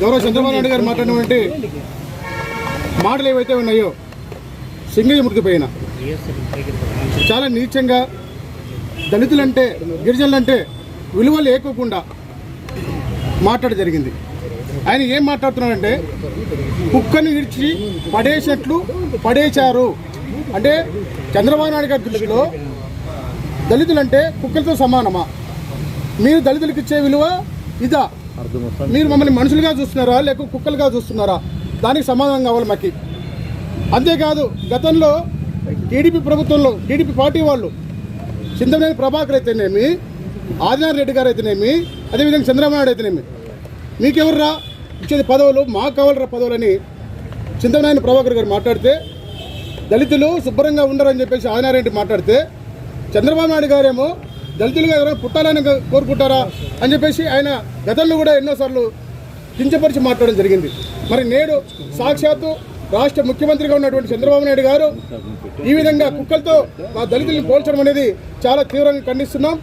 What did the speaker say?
గౌరవ చంద్రబాబు నాయుడు గారు మాట్లాడినటువంటి మాటలు ఏవైతే ఉన్నాయో సింగయ్య మురికిపోయిన చాలా నీచంగా దళితులంటే గిరిజనులంటే విలువలు లేకోకుండా మాట్లాడ జరిగింది. ఆయన ఏం మాట్లాడుతున్నాడంటే కుక్కను విడిచి పడేసినట్లు పడేశారు. అంటే చంద్రబాబు నాయుడు గారి దృష్టిలో దళితులంటే కుక్కలతో సమానమా? మీరు దళితులకు ఇచ్చే విలువ ఇదా? మీరు మమ్మల్ని మనుషులుగా చూస్తున్నారా? లేక కుక్కలుగా చూస్తున్నారా? దానికి సమాధానం కావాలి మాకు. అంతేకాదు గతంలో టీడీపీ ప్రభుత్వంలో టీడీపీ పార్టీ వాళ్ళు చింతమనేని ప్రభాకర్ అయితేనేమి ఆదినారాయణ రెడ్డి గారు అయితేనేమి అదేవిధంగా చంద్రబాబు నాయుడు అయితేనేమి మీకెవర్రా? ఇచ్చేది పదవులు మాకు కావాలరా పదవులని చింతమనేని ప్రభాకర్ గారు మాట్లాడితే దళితులు శుభ్రంగా ఉండరని చెప్పేసి ఆదినారాయణ రెడ్డి మాట్లాడితే చంద్రబాబు నాయుడు గారేమో దళితులుగా ఎవరైనా పుట్టాలని కోరుకుంటారా అని చెప్పేసి ఆయన గతంలో కూడా ఎన్నోసార్లు కించపరిచి మాట్లాడడం జరిగింది. మరి నేడు సాక్షాత్తు రాష్ట్ర ముఖ్యమంత్రిగా ఉన్నటువంటి చంద్రబాబు నాయుడు గారు ఈ విధంగా కుక్కలతో మా దళితులను పోల్చడం అనేది చాలా తీవ్రంగా ఖండిస్తున్నాం.